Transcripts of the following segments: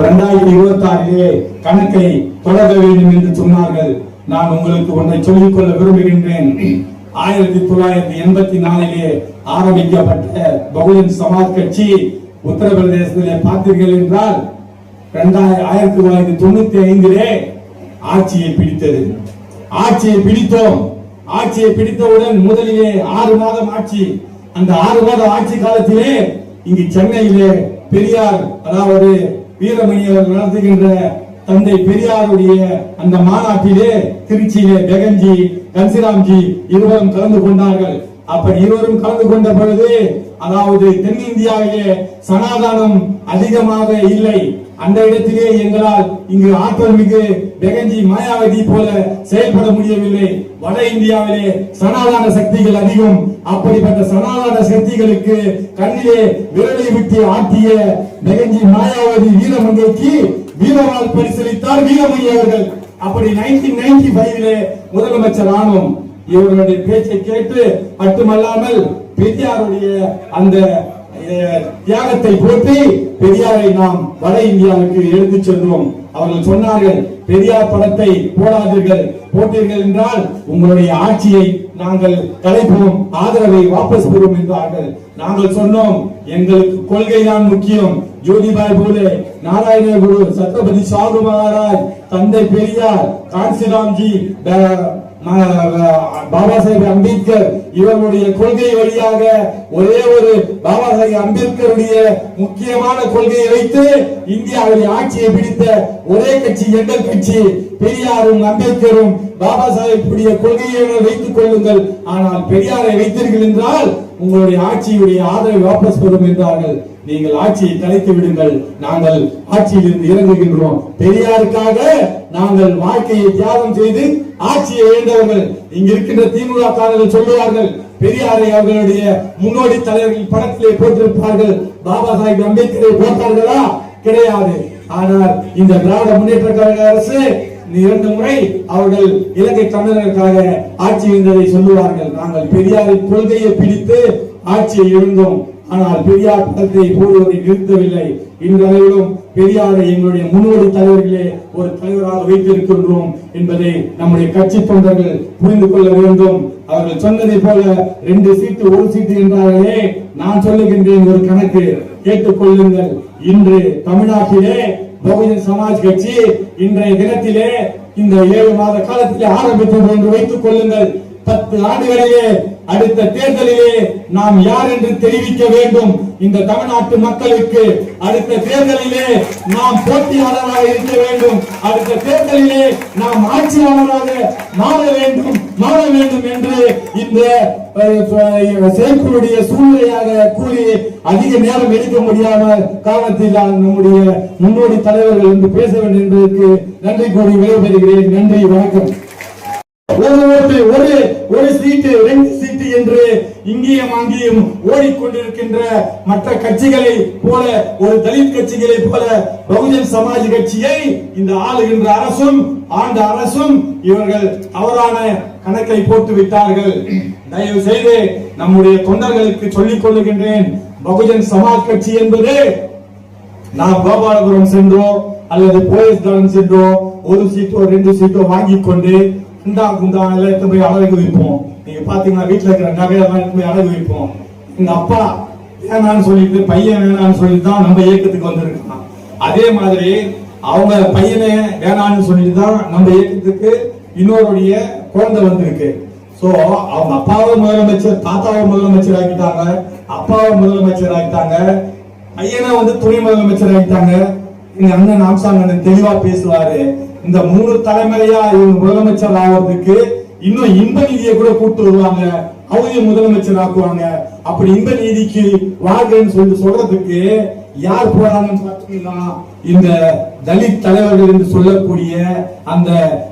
இரண்டாயிரத்தி இருபத்தி ஆறிலே கணக்கை தொடர வேண்டும் என்று சொன்னார்கள். நான் உங்களுக்கு ஒன்றை சொல்லிக்கொள்ள விரும்புகின்றேன். ஆயிரத்தி தொள்ளாயிரத்தி எண்பத்தி நாலிலே ஆரம்பிக்கப்பட்ட பகுஜன் சமாஜ் கட்சி உத்தரப்பிரதேசத்திலே பார்த்தீர்கள் என்றால் இரண்டாயிரம் ஆயிரத்தி தொள்ளாயிரத்தி தொண்ணூத்தி ஐந்திலே ஆட்சியை பிடித்தது. ஆட்சியை பிடித்தோம். ஆட்சியை பிடித்தவுடன் முதலிலே ஆறு மாதம் ஆட்சி. அந்த ஆறு மாதம் ஆட்சி காலத்திலே இங்கு சென்னையிலே பெரியார் அதாவது வீரமணி அவர்கள் நடத்துகின்ற தந்தை பெரியாருடைய அந்த மாநாட்டிலே திருச்சியிலே பெகன்ஜி கன்சிராம்ஜி இருவரும் கலந்து கொண்டார்கள். அப்படி இருவரும் கலந்து கொண்ட பொழுது அதாவது தென்னிந்தியாவிலே சனாதானம் அதிகமாக இல்லை. அந்த இடத்திலே எங்களால் இங்கு ஆற்றல் மிகு பெகஞ்சி மாயாவதி போல செயல்பட முடியவில்லை. வட இந்தியாவிலே சனாதன சக்திகள் அதிகம். அப்படிப்பட்ட சனாதன சக்திகளுக்கு கண்ணிலே விரலை விட்டு ஆட்டிய பெகஞ்சி மாயாவதி வீரமங்கைக்கு வீரவால் பரிசளித்தார் வீரமணி அவர்கள். அப்படி நைன்டீன் நைன்டி ஃபைவ்ல முதலமைச்சர் ஆனோம். இவர்களுடைய பேச்சை கேட்டு மட்டுமல்லாமல் பெரியாருடைய அந்த தியாகத்தை போற்றி பெரியாரை நாம் வட இந்தியாவுக்கு எடுத்துச் சென்றோம். அவர்கள் சொன்னார்கள் பெரியார் படத்தை போடாதீர்கள். போட்டீர்கள் என்றால் உங்களுடைய ஆட்சியை நாங்கள் கலைப்போம் ஆதரவை வாபஸ் பெறுவோம் என்றார்கள். நாங்கள் சொன்னோம் எங்களுக்கு கொள்கை தான் முக்கியம். ஜோதிபாய் பூலே நாராயண குரு சத்ரபதி சாகு மகாராஜ் தந்தை பெரியார் காஞ்சிராம்ஜி பாபா சாஹேப் அம்பேத்கர் இவனுடைய கொள்கை வழியாக ஒரே ஒரு பாபா சாஹிப் அம்பேத்கருடைய முக்கியமான கொள்கையை வைத்து இந்தியாவுடைய ஆட்சியை பிடித்த ஒரே கட்சி எங்கள் கட்சி பெரியாரும் அம்பேத்கரும் பாபா சாஹேப் கொள்கையை வைத்துக் கொள்ளுங்கள். ஆனால் பெரியாரை வைத்தீர்கள் என்றால் உங்களுடைய ஆட்சியுடைய ஆதரவை வாபஸ் பெறும் என்றார்கள். நீங்கள் ஆட்சியை கலைத்து விடுங்கள். நாங்கள் ஆட்சியில் இருந்து இறங்குகின்றோம். பெரியாருக்காக நாங்கள் வாழ்க்கையை தியாகம் செய்து ஆட்சியை இழந்தவர்கள். இங்க இருக்கின்ற திமுக காரர்கள் சொல்லுவார்கள் பெரியாரை அவர்களுடைய முன்னோடி தலைவர்கள் படத்திலே போட்டிருப்பார்கள். பாபா சாஹிப் அம்பேத்கரை போட்டார்களா? கிடையாது. ஆனால் இந்த திராவிட முன்னேற்ற கழக அரசு இரண்டு முறை அவர்கள் இலங்கை தமிழர்களுக்காக ஆட்சி இருந்ததை சொல்லுவார்கள். நாங்கள் பெரியாரின் கொள்கையை பிடித்து ஆட்சியை இருந்தோம் ஆனால் பெரியார் படத்தை போடுவதை நிறுத்தவில்லை. இன்றளவிலும் பெரியாரை எங்களுடைய முன்னோடி தலைவர்களே ஒரு தலைவராக வைத்திருக்கின்றோம் என்பதை நம்முடைய கட்சி தொண்டர்கள் புரிந்து கொள்ள வேண்டும். அவர்கள் சொன்னதை போல ரெண்டு சீட்டு ஒரு சீட்டு என்றார்களே நான் சொல்லுகின்றேன் ஒரு கணக்கு. கேட்டுக்கொள்ளுங்கள். இன்று தமிழ்நாட்டிலே பகுஜன் சமாஜ் கட்சி இன்றைய தினத்திலே இந்த ஏழு மாத காலத்திலே ஆரம்பித்தது என்று வைத்துக் கொள்ளுங்கள். பத்து ஆண்டுகளிலே அடுத்த தேர்தலிலே நாம் யார் என்று தெரிவிக்க வேண்டும். இந்த தமிழ்நாட்டு மக்களுக்கு அடுத்த தேர்தலிலே நாம் போட்டியாளராக இருக்க வேண்டும். அடுத்த தேர்தலிலே நாம் ஆட்சியாளராக மாற வேண்டும். மாற வேண்டும் என்று இந்த அஹ், செயற்குழுடைய சூழ்நிலையாக கூறி அதிக நேரம் எடுக்க முடியாம காரணத்தில் நம்முடைய முன்னோடி தலைவர்கள் என்று பேச வேண்டும் என்பதற்கு நன்றி கூறி விடைபெறுகிறேன். நன்றி வணக்கம். ஒரு ஒரு ஒரு சீட்டு ரெண்டு இங்கேயும் அங்கேயும் ஓடிக்கொண்டிருக்கின்ற மற்ற கட்சிகளை போல ஒரு தலித் கட்சிகளை போல பகுஜன் சமாஜ் கட்சியை இந்த ஆளுகின்ற அரசும் ஆண்ட அரசும் இவர்கள் தவறான கணக்கை போட்டு விட்டார்கள். தயவு செய்து நம்முடைய தொண்டர்களுக்கு சொல்லிக் கொள்ளுகின்றேன் பகுஜன் சமாஜ் கட்சி என்பது நாம் கோபாலபுரம் சென்றோ அல்லது போலீஸ் தளம் சென்றோ ஒரு சீட்டோ ரெண்டு சீட்டோ வாங்கி கொண்டு குண்டா குண்டா எல்லாம் போய் அழகு வைப்போம் நீங்க பாத்தீங்கன்னா வீட்டுல இருக்கிற நகையெல்லாம் போய் அழகு வைப்போம். எங்க அப்பா வேணான்னு சொல்லிட்டு பையன் வேணான்னு சொல்லிட்டு தான் நம்ம இயக்கத்துக்கு வந்திருக்கான். அதே மாதிரி அவங்க பையனை வேணான்னு சொல்லிட்டு தான் நம்ம இயக்கத்துக்கு இன்னொருடைய குழந்தை வந்திருக்கு. ஸோ அவங்க அப்பாவை முதலமைச்சர் தாத்தாவை முதலமைச்சர் ஆக்கிட்டாங்க. அப்பாவை முதலமைச்சர் ஆக்கிட்டாங்க. பையனை வந்து துணை முதலமைச்சர் ஆகிட்டாங்க எங்க அண்ணன் ஆம்சாங் அண்ணன் தெளிவா பேசுவாரு. இந்த மூணு தலைமுறையா இவங்க முதலமைச்சர் ஆகிறதுக்கு இன்னும் இன்ப நிதியை கூட கூட்டு வருவாங்க. அவங்க முதலமைச்சர் ஆக்குவாங்க அப்படி இன்ப நீதிக்கு வாழ்க்கைன்னு சொல்லி சொல்றதுக்கு யார் போறாங்கன்னு பார்த்தீங்கன்னா இந்த தலித் தலைவர்கள் என்று சொல்லக்கூடிய அந்த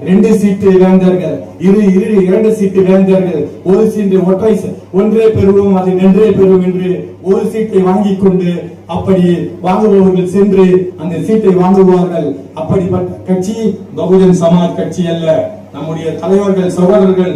ரெண்டு சீட்டு வேந்தர்கள். இரு இரு இரண்டு சீட்டு வேந்தர்கள். ஒரு சீட்டு ஒற்றை ஒன்றே பெறுவோம் அதை நின்றே பெறுவோம் என்று ஒரு சீட்டை வாங்கி கொண்டு அப்படி வாங்குபவர்கள் சென்று அந்த சீட்டை வாங்குவார்கள். அப்படிப்பட்ட கட்சி பகுஜன் சமாஜ் கட்சி அல்ல. நம்முடைய தலைவர்கள் சகோதரர்கள்